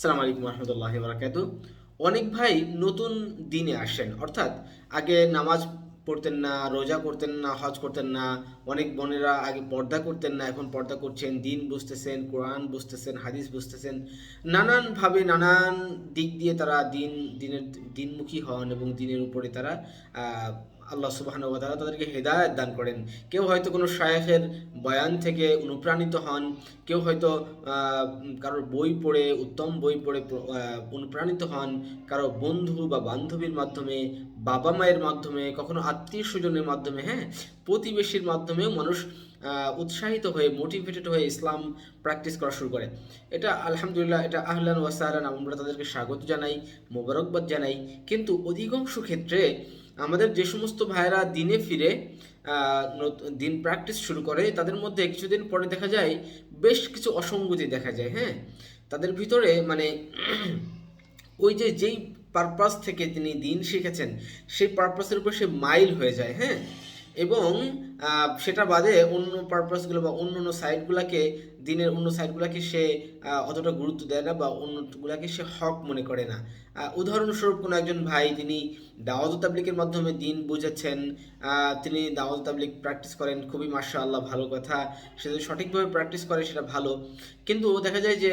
সালাম আলাইকুম রহমতুল্লাহ বারাকাতু অনেক ভাই নতুন দিনে আসেন, অর্থাৎ আগে নামাজ পড়তেন না, রোজা করতেন না, হজ করতেন না, অনেক বোনেরা আগে পর্দা করতেন না, এখন পর্দা করছেন, দিন বুঝতেছেন, কোরআন বুঝতেছেন, হাদিস বুঝতেছেন। নানানভাবে নানান দিক দিয়ে তারা দিন, দিনের, দিনমুখী হন এবং দিনের উপরে তারা আল্লাহ তারা তাদেরকে হেদায়ত দান করেন। কেউ হয়তো কোনো শায়েখের বয়ান থেকে অনুপ্রাণিত হন, কেউ হয়তো কারোর বই পড়ে, উত্তম বই পড়ে অনুপ্রাণিত হন, কারও বন্ধু বা বান্ধবীর মাধ্যমে, বাবা মায়ের মাধ্যমে, কখনো আত্মীয় স্বজনের মাধ্যমে হ্যাঁ প্রতিবেশীর মাধ্যমেও মানুষ উৎসাহিত হয়ে মোটিভেটেড হয়ে ইসলাম প্র্যাকটিস করা শুরু করে। এটা আলহামদুলিল্লাহ, এটা আহলান ওয়াসালান আমরা তাদেরকে স্বাগত জানাই, মোবারকবাদ জানাই। কিন্তু অধিকাংশ ক্ষেত্রে আমাদের যে সমস্ত ভাইয়েরা দিনে ফিরে দিন প্র্যাকটিস শুরু করে, তাদের মধ্যে কিছুদিন পরে দেখা যায় বেশ কিছু অসঙ্গতি দেখা যায় হ্যাঁ? তাদের ভিতরে মানে ওই যে যেই পারপাস থেকে তিনি দিন শিখেছেন, সেই পারপাসের উপর সে মাইল হয়ে যায় হ্যাঁ? এবং সেটা বাদে অন্য পারপাসগুলো বা অন্য অন্য সাইডগুলোকে দিনের অন্য সাইডগুলোকে সে অতটা গুরুত্ব দেয় না বা অন্যগুলোকে সে হক মনে করে না। উদাহরণস্বরূপ কোনো একজন ভাই, তিনি দাওয়াত তাবলিকের মাধ্যমে দিন বুঝেছেন তিনি দাওয়াত তাবলিক প্র্যাকটিস করেন, খুবই মাসা আল্লাহ ভালো কথা, সে যদি সঠিকভাবে প্র্যাকটিস করে সেটা ভালো। কিন্তু দেখা যায় যে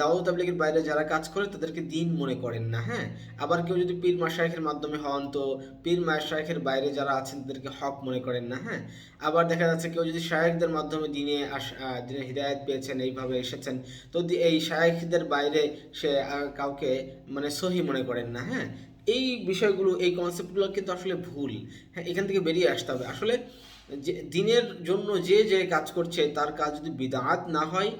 দাওয়াত তাবলিকের বাইরে যারা কাজ করে তাদেরকে দিন মনে করেন না হ্যাঁ? আবার কেউ যদি পীর মাসায়েখের মাধ্যমে হন, তো পীর মাসায়েখের বাইরে যারা আছেন তাদেরকে হক মনে করেন না হ্যাঁ? আবার দেখা যাচ্ছে কেউ যদি শায়েখদের মাধ্যমে দিনে দিনে হৃদায়ত পেয়েছেন, এইভাবে এসেছেন, তো এই শায়েখদের বাইরে সে কাউকে মানে সহি মনে করেন না হ্যাঁ? এই বিষয়গুলো, এই কনসেপ্টগুলো কিন্তু আসলে ভুল। হ্যাঁ এখান থেকে বেরিয়ে আসতে হবে। আসলে যে দিনের জন্য যে যে কাজ করছে, তার কাজ যদি বিদাত না হয়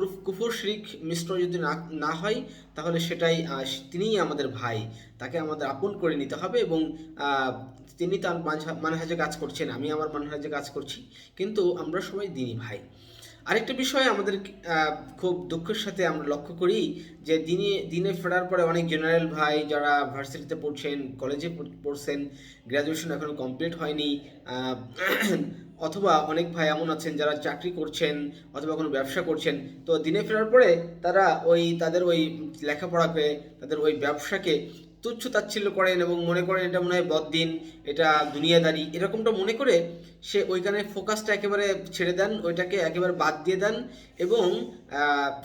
কুফর শিরিক মিশ্র যদি না না হয়, তাহলে সেটাই তিনিই আমাদের ভাই। তাকে আমাদের আপন করে নিতে হবে এবং তিনি তার মানহা- মানহাজে কাজ করছেন, আমি আমার মানহাজে কাজ করছি, কিন্তু আমরা সবাই দিনই ভাই। আরেকটা বিষয় আমাদের খুব দুঃখের সাথে আমরা লক্ষ্য করি যে দিনে দিনে ফেরার পরে অনেক জেনারেল ভাই যারা ভার্সিটিতে পড়ছেন, কলেজে পড়ছেন গ্র্যাজুয়েশন এখনও কমপ্লিট হয়নি অথবা অনেক ভাই এমন আছেন যারা চাকরি করছেন অথবা কোনো ব্যবসা করছেন, তো দিনে ফেরার পরে তারা ওই, তাদের ওই লেখাপড়াকে তাদের ওই ব্যবসাকে তুচ্ছ তাচ্ছিল্য করেন এবং মনে করেন এটা মনে হয় বদদিন, এটা দুনিয়াদারি, এরকমটা মনে করে সে ওইখানে ফোকাসটা একেবারে ছেড়ে দেন, ওইটাকে একেবারে বাদ দিয়ে দেন এবং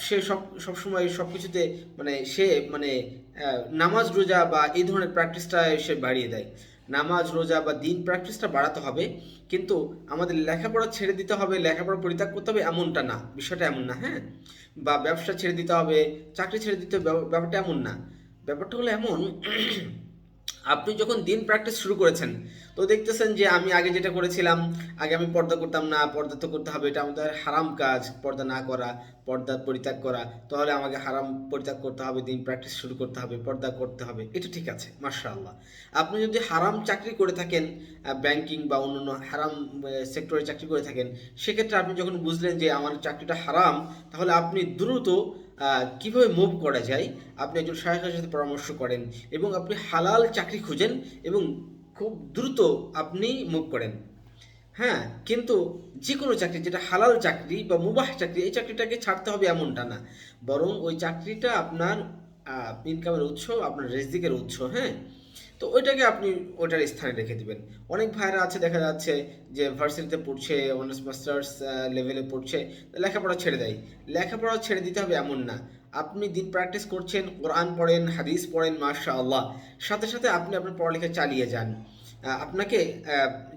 সে সব, সবসময় সব কিছুতে মানে সে মানে নামাজ রোজা বা এই ধরনের প্র্যাকটিসটা সে বাড়িয়ে দেয়। নামাজ, রোজা বা দিন প্র্যাকটিসটা বাড়াতে হবে। কিন্তু আমাদের লেখাপড়া ছেড়ে দিতে হবে, লেখাপড়া পরিত্যাগ করতে হবে এমনটা না। বিষয়টা এমন না হ্যাঁ? বা ব্যবসা ছেড়ে দিতে হবে, চাকরি ছেড়ে দিতে হবে, ব্যাপারটা এমন না। ব্যাপারটা হলো এমন আপনি যখন দিন প্র্যাকটিস শুরু করেছেন, তো দেখতেছেন যে আমি আগে যেটা করেছিলাম, আগে আমি পর্দা করতাম না, পর্দা তো করতে হবে, এটা আমাদের হারাম কাজ, পর্দা না করা, পর্দা পরিত্যাগ করা, তাহলে আমাকে হারাম পরিত্যাগ করতে হবে, দিন প্র্যাকটিস শুরু করতে হবে, পর্দা করতে হবে, এটা ঠিক আছে, মাশাআল্লাহ। আপনি যদি হারাম চাকরি করে থাকেন ব্যাংকিং বা অন্যান্য হারাম সেক্টরে চাকরি করে থাকেন, সেক্ষেত্রে আপনি যখন বুঝলেন যে আমার চাকরিটা হারাম, তাহলে আপনি দ্রুত কীভাবে মুভ করা যায়? আপনি একজন সহায়কের সাথে পরামর্শ করেন এবং আপনি হালাল চাকরি খুঁজেন এবং খুব দ্রুত আপনি মুভ করেন। হ্যাঁ কিন্তু যে কোনো চাকরি, যেটা হালাল চাকরি বা মুবাহ চাকরি, এই চাকরিটাকে ছাড়তে হবে এমনটা না। বরং ওই চাকরিটা আপনার ইনকামের উৎস, আপনার রেজিকের উৎস হ্যাঁ? তো ওইটাকে আপনি ওইটার স্থানে রেখে দিবেন। অনেক ভাইরা আছে, দেখা যাচ্ছে যে ভার্সিটিতে পড়ছে, অনার্স, মাস্টার্স লেভেলে পড়ছে, লেখাপড়া ছেড়ে দেয়। লেখাপড়া ছেড়ে দিতে হবে এমন না। আপনি দিন প্র্যাকটিস করছেন, কোরআন পড়েন, হাদিস পড়েন মাশা আল্লাহ সাথে সাথে আপনি আপনার পড়ালেখা চালিয়ে যান। আপনাকে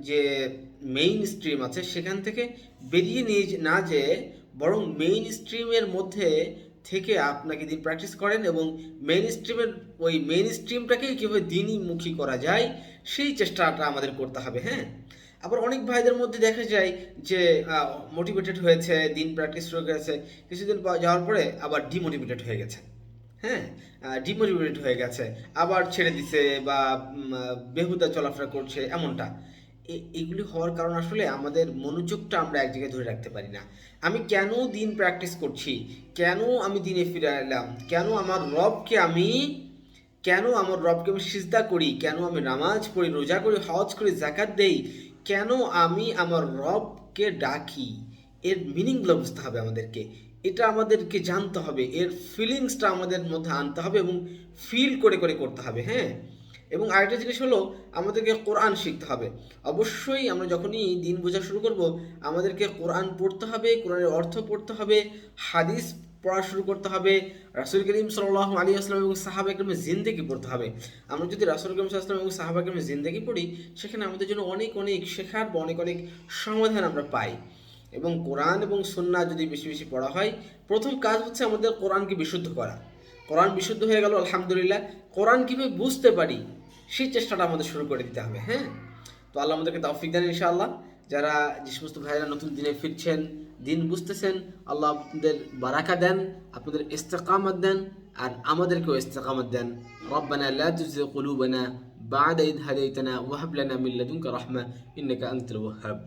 যে মেইন স্ট্রিম আছে, সেখান থেকে বেরিয়ে নিয়ে না যে বরং মেইন স্ট্রিমের মধ্যে থেকে আপনাকে দিন প্র্যাকটিস করেন এবং মেন স্ট্রিমের ওই মেইন স্ট্রিমটাকে কীভাবে দিনইমুখী করা যায়, সেই চেষ্টাটা আমাদের করতে হবে হ্যাঁ? আবার অনেক ভাইদের মধ্যে দেখা যায় যে মোটিভেটেড হয়েছে, দিন প্র্যাকটিস হয়ে গেছে কিছুদিন যাওয়ার পরে আবার ডিমোটিভেটেড হয়ে গেছে হ্যাঁ? ডিমোটিভেটেড হয়ে গেছে, আবার ছেড়ে দিছে বা বেহুদা চলাফেরা করছে, এমনটা। এগুলি হওয়ার কারণ আসলে আমাদের মনোযোগটা আমরা এক জায়গায় ধরে রাখতে পারি না। আমি কেন দিন প্র্যাকটিস করছি? কেন আমি দিনে ফিরে এলাম? কেন আমার রবকে আমি, কেন আমার রবকে আমি সিজদা করি? কেন আমি নামাজ পড়ি, রোজা করি, হজ করি জাকাত দেই? কেন আমি আমার রবকে ডাকি? এর মিনিংগুলো বুঝতে হবে আমাদেরকে। এটা আমাদেরকে জানতে হবে। এর ফিলিংসটা আমাদের মধ্যে আনতে হবে এবং ফিল করে করে করতে হবে হ্যাঁ? এবং আরেকটা জিনিস হলো, আমাদেরকে কোরআন শিখতে হবে। অবশ্যই আমরা যখনই দিন বোঝা শুরু করব, আমাদেরকে কোরআন পড়তে হবে, কোরআনের অর্থ পড়তে হবে, হাদিস পড়া শুরু করতে হবে, রাসুল করিম সাল্লাহ আলী আসলাম এবং সাহাবা একরমের জিন্দেগি পড়তে হবে। আমরা যদি রাসুল করিম সাল্লাম এবং সাহাবা একরমের জিন্দেগি পড়ি, সেখানে আমাদের জন্য অনেক অনেক শেখার বা অনেক অনেক সমাধান আমরা পাই। এবং কোরআন এবং সন্না যদি বেশি বেশি পড়া হয়, প্রথম কাজ হচ্ছে আমাদের কোরআনকে বিশুদ্ধ করা। কোরআন বিশুদ্ধ হয়ে গেল, আলহামদুলিল্লাহ। কোরআন কীভাবে বুঝতে পারি সেই চেষ্টাটা আমাদের শুরু করে দিতে হবে হ্যাঁ? তো আল্লাহ আমাদেরকে তাফিক দেন ইনশাআল্লাহ। যারা যে সমস্ত ভাইয়েরা নতুন দিনে ফিরছেন, দিন বুঝতেছেন, আল্লাহ আপনাদের বারাকা দেন, আপনাদের ইস্তেকামত দেন, আর আমাদেরকেও ইস্তেকামত দেন। রব্বানা লা তুজিগ কুলুবানা বা'দা ইদ হাদাইতানা ওয়া হাব লানা মিন লাদুনকা রাহমা ইন্নাকা আনতাল ওয়াহ্হাব